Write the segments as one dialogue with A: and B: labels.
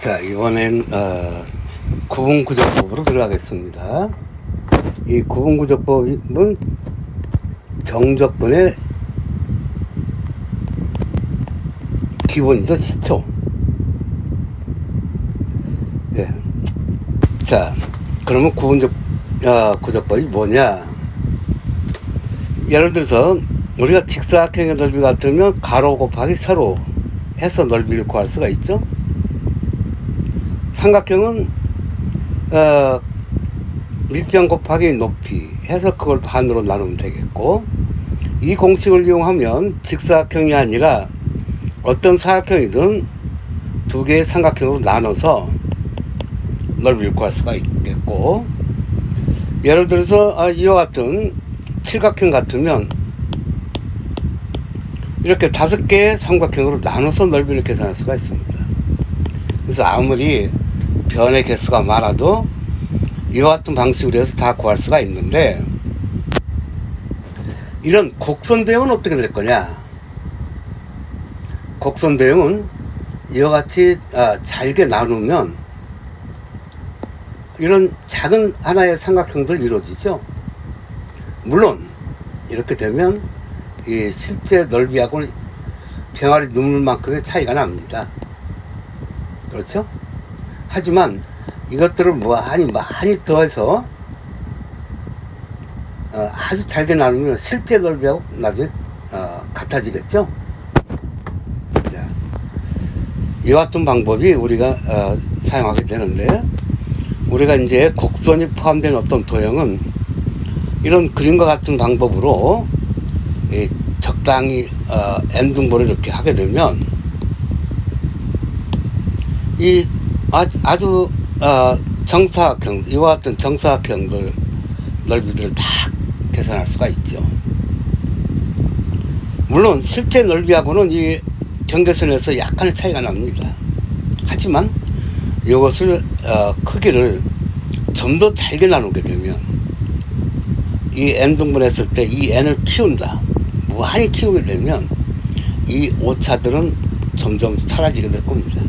A: 자, 이번엔, 어, 구분구조법으로 들어가겠습니다. 이 구분구조법은 정적분의 기본이죠, 시초. 예. 자, 그러면 구분적, 아, 구조법이 뭐냐? 예를 들어서, 우리가 직사각형의 넓이 같으면 가로 곱하기 세로 해서 넓이를 구할 수가 있죠? 삼각형은 어, 밑변 곱하기 높이 해서 그걸 반으로 나누면 되겠고 이 공식을 이용하면 직사각형이 아니라 어떤 사각형이든 두 개의 삼각형으로 나눠서 넓이를 구할 수가 있겠고 예를 들어서 아, 이와 같은 칠각형 같으면 이렇게 다섯 개의 삼각형으로 나눠서 넓이를 계산할 수가 있습니다. 그래서 아무리 변의 개수가 많아도 이와 같은 방식으로 해서 다 구할 수가 있는데 이런 곡선 대형은 어떻게 될 거냐? 곡선 대형은 이와 같이 아, 잘게 나누면 이런 작은 하나의 삼각형들 이루어지죠. 물론 이렇게 되면 이 실제 넓이하고 병아리 눈물 만큼의 차이가 납니다. 그렇죠? 하지만 이것들을 많이 많이 더해서 어, 아주 잘게 나누면 실제 넓이하고 나중에 어, 같아지겠죠? 자, 이와 같은 방법이 우리가 어, 사용하게 되는데 우리가 이제 곡선이 포함된 어떤 도형은 이런 그림과 같은 방법으로 이 적당히 어, N등분을 이렇게 하게 되면 이 아주, 아주 어, 정사각형 이와 같은 정사각형들 넓이들을 다 계산할 수가 있죠. 물론 실제 넓이하고는 이 경계선에서 약간의 차이가 납니다. 하지만 이것을 어, 크기를 좀 더 잘게 나누게 되면 이 n 등분했을 때 이 n을 키운다. 무한히 키우게 되면 이 오차들은 점점 사라지게 될 겁니다.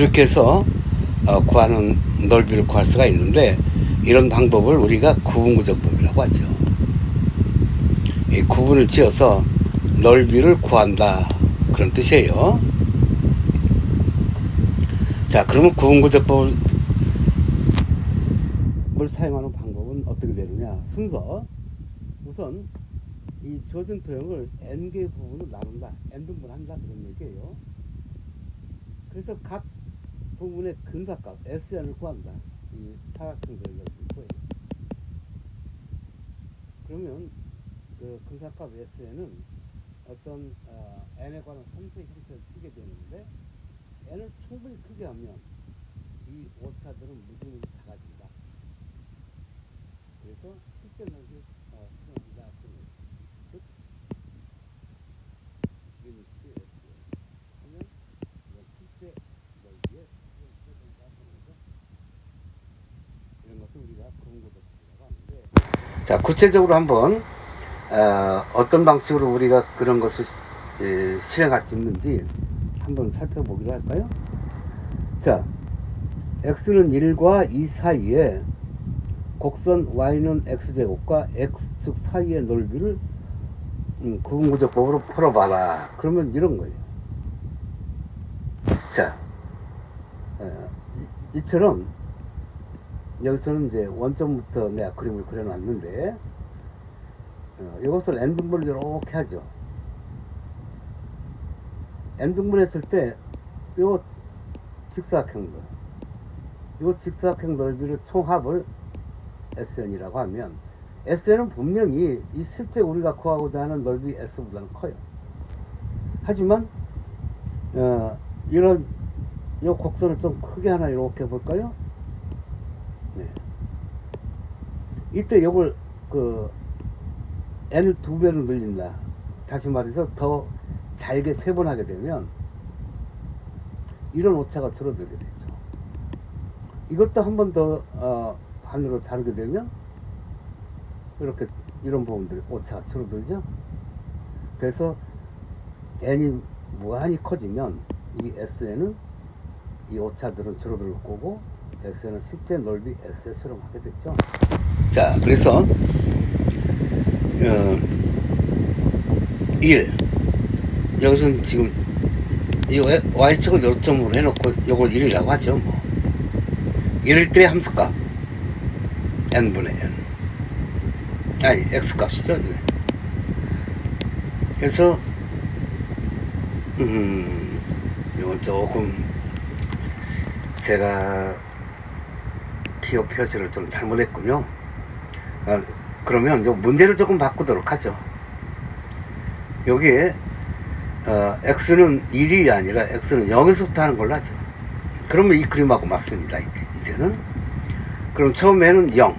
A: 그렇게 해서 어, 구하는 넓이를 구할 수가 있는데 이런 방법을 우리가 구분구조법이라고 하죠. 이 구분을 지어서 넓이를 구한다 그런 뜻이에요. 자, 그러면 구분구조법을 사용하는 방법은 어떻게 되느냐? 순서 우선 이 주어진 도형을 n 개의 부분으로 나눈다, n 등분한다 그런 얘기예요. 그래서 각 부분의 근사값 SN을 구한다. 이 사각형들을 거예요. 그러면 그 근사값 SN은 어떤 어, n에 관한 삼색 형태를 띠게 되는데 n을 충분히 크게 하면 이 오차들은 무지무지 작아진다. 그래서 실제 넓이 어, 수정한다. 즉 리미트 SN 하면 이건 실제 넓이의 수정된다 하는 거죠. 이런 것을 우리가 근거적이라고 하는데 자 구체적으로 한번 어, 어떤 방식으로 우리가 그런 것을 시- 예, 실행할 수 있는지 한번 살펴보기로 할까요? 자, x는 1과 2 사이에 곡선 y는 x제곱과 x축 사이의 넓이를 음, 구분구조법으로 풀어봐라. 그러면 이런 거예요. 자, 어, 이- 이처럼 여기서는 이제 원점부터 내가 그림을 그려놨는데 어, 이것을 n등분을 이렇게 하죠. n등분 했을 때, 요 직사각형들, 요 직사각형 넓이를 총합을 SN이라고 하면, SN은 분명히 이 실제 우리가 구하고자 하는 넓이 S보다는 커요. 하지만, 어, 이런, 요 곡선을 좀 크게 하나 이렇게 볼까요? 네. 이때 요걸, 그, n을 두 배로 늘린다. 다시 말해서 더 잘게 세분하게 되면 이런 오차가 줄어들게 되죠. 이것도 한 번더 어, 반으로 자르게 되면 이렇게 이런 부분들이 오차가 줄어들죠. 그래서 n이 무한히 커지면 이 SN은 이 오차들은 줄어들 거고 SN은 실제 넓이 S에 수렴하게 됐죠. 자, 그래서 어, 1 여기서는 지금 이 y축을 요점으로 해놓고 요걸 1이라고 하죠. 뭐. 이럴 때 함수값 n분의 n 아니 x값이죠. 네. 그래서 음 이건 조금 제가 기호 표시를 좀 잘못했군요. 아, 그러면 요 문제를 조금 바꾸도록 하죠. 여기에 어, x는 1이 아니라 x는 0에서부터 하는 걸로 하죠. 그러면 이 그림하고 맞습니다. 이제- 이제는 그럼 처음에는 0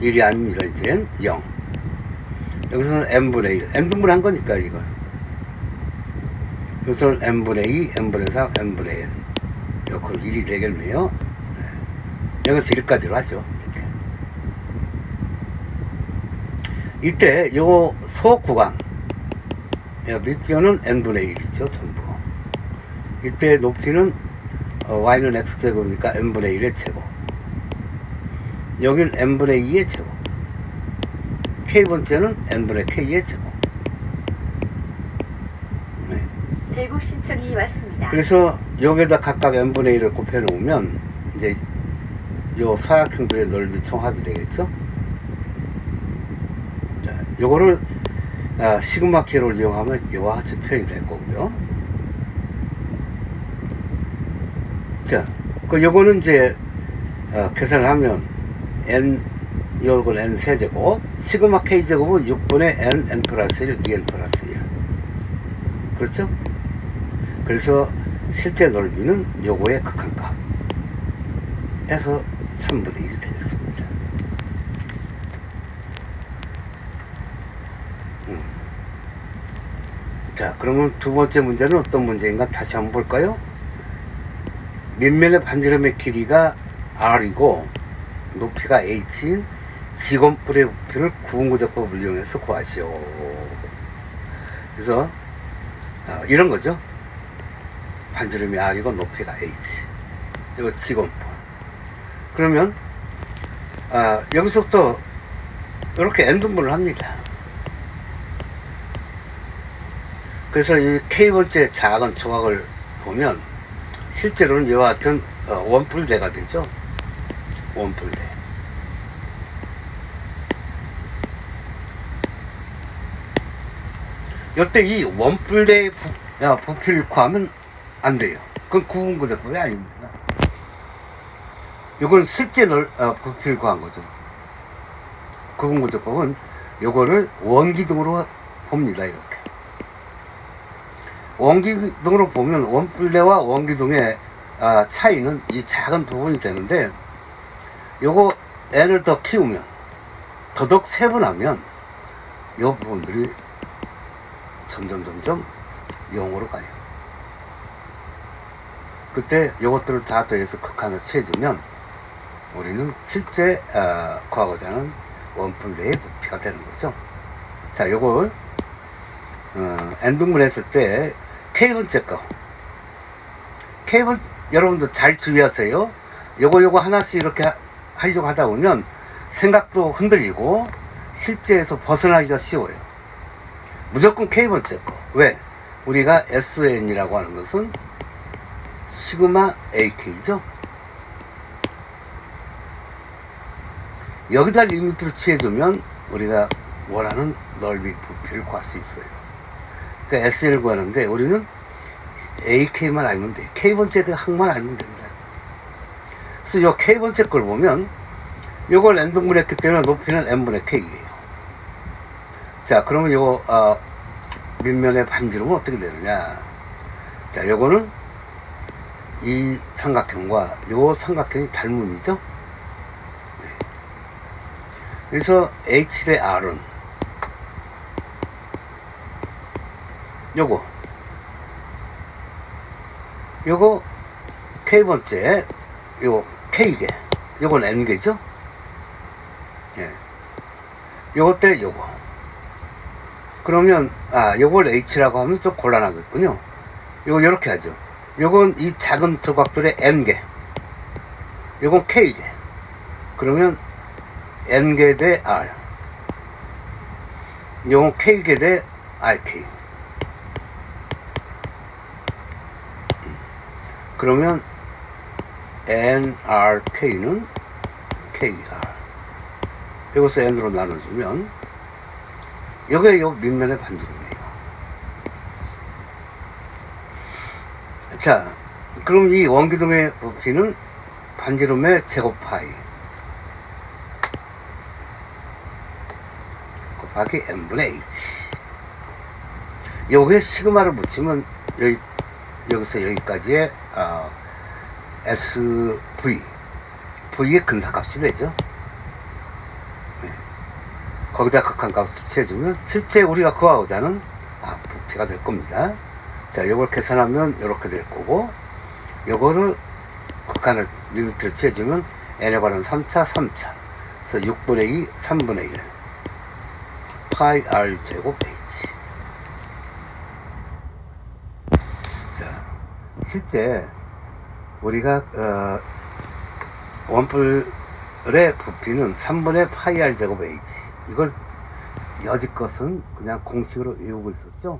A: 1이 아닙니다. 이젠 0 여기서는 n분의 1 n분분 한 거니까 이거 여기서는 n분의 2 n분의 3 n분의 1 요걸 1이 되겠네요. 네. 여기서 1까지로 하죠. 이때 요 소호 구간 밑변은 n분의 1이죠 전부. 이때 높이는 어, y는 x제곱이니까 n분의 1의 제곱. 여기는 n분의 2의 제곱. k번째는 n분의 k의 제곱. 네.
B: 대국 신청이 왔습니다.
A: 그래서 여기에다 각각 n분의 1을 곱해 놓으면 이제 요 사각형들의 넓이 총합이 되겠죠? 자, 요거를 아, 시그마 키를 이용하면 이와 같이 표현이 될 거고요 자, 그 요거는 이제 어, 계산을 하면 n 요건 n 세제곱 시그마 k 제곱은 6분의 n n 플러스 1 2n 플러스 1 그렇죠? 그래서 실제 넓이는 요거의 극한값 에서 3분의 1이 되겠습니다. 음. 자, 그러면 두 번째 문제는 어떤 문제인가 다시 한번 볼까요? 밑면의 반지름의 길이가 R이고 높이가 H인 직원뿔의 부피를 구분구조법을 이용해서 구하시오. 그래서 어, 이런 거죠. 반지름이 R이고 높이가 H. 이거 직원뿔. 그러면 아, 여기서부터 이렇게 n분분을 합니다. 그래서 이 k번째 작은 조각을 보면 실제로는 이와 같은 어, 원뿔대가 되죠. 원뿔대. 이때 이 원뿔대의 부, 야, 부피를 구하면 안 돼요. 그건 구분구조법이 아닙니다. 이건 실제 넓, 어, 부피를 구한 거죠. 구분구조법은 요거를 원기둥으로 봅니다. 이렇게. 원기둥으로 보면 원뿔대와 원기둥의 아, 차이는 이 작은 부분이 되는데 요거 n을 더 키우면 더덕 세분하면 요 부분들이 점점 점점 0으로 가요. 그때 요것들을 다 더해서 극한을 취해주면 우리는 실제 어, 구하고자 하는 원뿔대의 부피가 되는 거죠. 자, 요걸 어, n등분 했을 때 k번째 거 k번 여러분들 잘 주의하세요. 요거 요거 하나씩 이렇게 하, 하려고 하다 보면 생각도 흔들리고 실제에서 벗어나기가 쉬워요. 무조건 k번째 거. 왜? 우리가 SN이라고 하는 것은 시그마 AK죠. 여기다 리미트를 취해주면 우리가 원하는 넓이 부피를 구할 수 있어요. 그러니까 SN을 구하는데 우리는 AK만 알면 돼. K번째 그 항만 알면 됩니다. 그래서 요 K번째 걸 보면 요걸 N등분 했기 때문에 높이는 N분의 K예요. 자, 그러면 요, 어, 밑면의 반지름은 어떻게 되느냐. 자, 요거는 이 삼각형과 요 삼각형이 닮음이죠. 네. 그래서 H 대 R은 요거 요거 K번째 요거 K개 요건 N개죠 예. 요거 때 요거 그러면 아 요걸 H라고 하면 좀 곤란하겠군요 요거 이렇게 하죠. 요건 이 작은 조각들의 n개. 요건 k개. 그러면 n개 대 r. 요건 k개 대 rk. 그러면 nrk는 kr. 이것을 n으로 나눠주면 요게 요 밑면의 반지름이에요. 자, 그럼 이 원기둥의 부피는 반지름의 제곱 파이 곱하기 n분의 h. 여기에 시그마를 붙이면 여기 여기서 여기까지의 어, SV V의 근사값이 되죠. 네. 거기다 극한 값을 취해주면 실제 우리가 구하고자 하는 아, 부피가 될 겁니다. 자, 요걸 계산하면 이렇게 될 거고, 요거를 극한을 리미트를 취해주면 n에 관한 3차, 3차. 그래서 6분의 2, 3분의 1. 파이 r 제곱 h. 자, 실제 우리가 어, 원뿔의 부피는 3분의 파이 r 제곱 h. 이걸 여지껏은 그냥 공식으로 외우고 있었죠.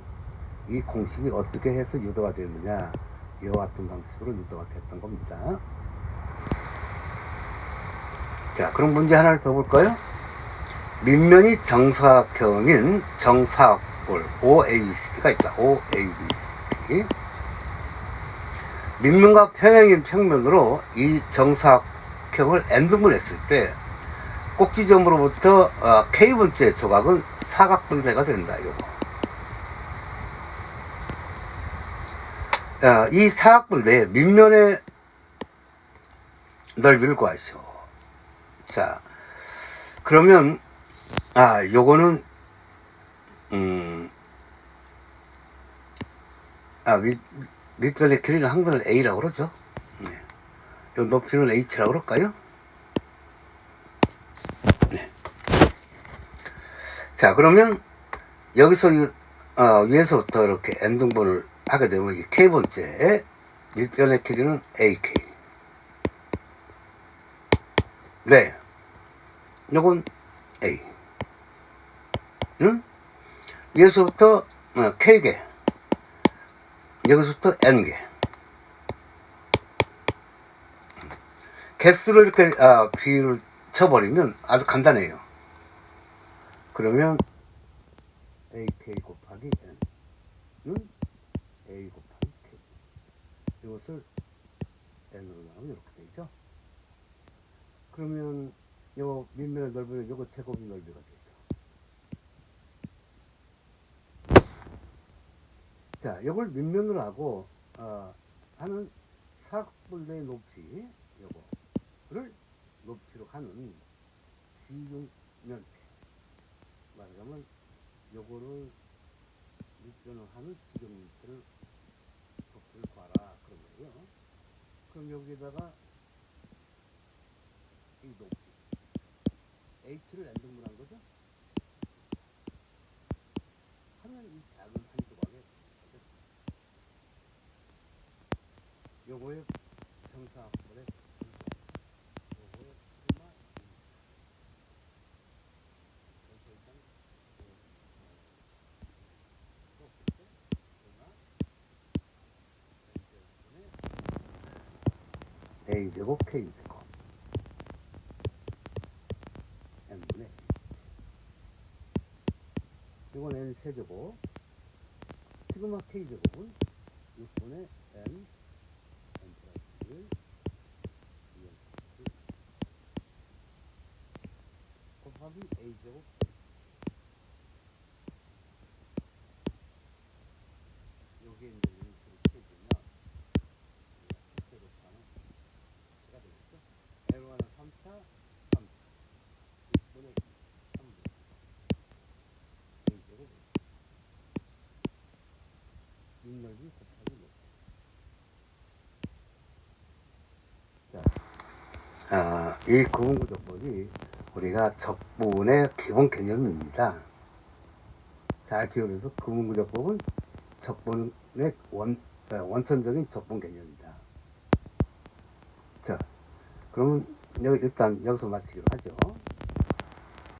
A: 이 공식이 어떻게 해서 유도가 됐느냐 이와 같은 방식으로 유도가 됐던 겁니다. 자, 그럼 문제 하나를 더 볼까요? 밑면이 정사각형인 정사각볼 OABC가 있다. OABC. 밑면과 평행인 평면으로 이 정사각형을 n등분했을 때 꼭지점으로부터 어, K번째 조각은 사각분배가 된다. 요거. 자, 이 사각분 내 밑면의 넓이를 구하시오. 자, 그러면, 아, 요거는, 음, 아, 밑, 밑변의 길이는 항변을 A라고 그러죠. 네. 요 높이는 H라고 그럴까요? 네. 자, 그러면, 여기서, 이, 어, 위에서부터 이렇게 N등분을 하게 되면 이 K번째 밑변의 길이는 AK. 네. 요건 A. 응? 여기서부터 어, K개. 여기서부터 N개. 개수를 이렇게 아, 비율을 쳐버리면 아주 간단해요. 그러면 AK 곱하기 N은 A 곱하기 K. 이것을 N으로 나누면 이렇게 되죠. 그러면 요 밑면의 넓이는 요거 제곱이 넓이가 되죠. 자, 요걸 밑면으로 하고 어, 하는 사각분의 높이 요거를 높이로 하는 지중면체 말하자면 요거를 밑변을 하는 지중면체를 높이를 구하라 그런 거예요. 그럼 여기다가 이 높이 H를 n등분한 거죠? 5회 경사 보내 A 제곱 K 제곱 N분의 이건 N 세제곱. 시그마 K 제곱은 6분의 N n 플러스 1 2n 플러스 곱하기 a제곱 여기에 이제 리미트를 채우면 실제로 하는 가 되겠죠 n1은 3차 3차 6분의 2 3분의 2 a제곱 밑넓이 곱하기 높이 자, 아, 이 구분구조법이 우리가 적분의 기본 개념입니다. 잘 기울여서 구분구조법은 적분의 원 자, 원천적인 조건 개념입니다. 자, 그러면 여기 일단 여기서 마치기로 하죠.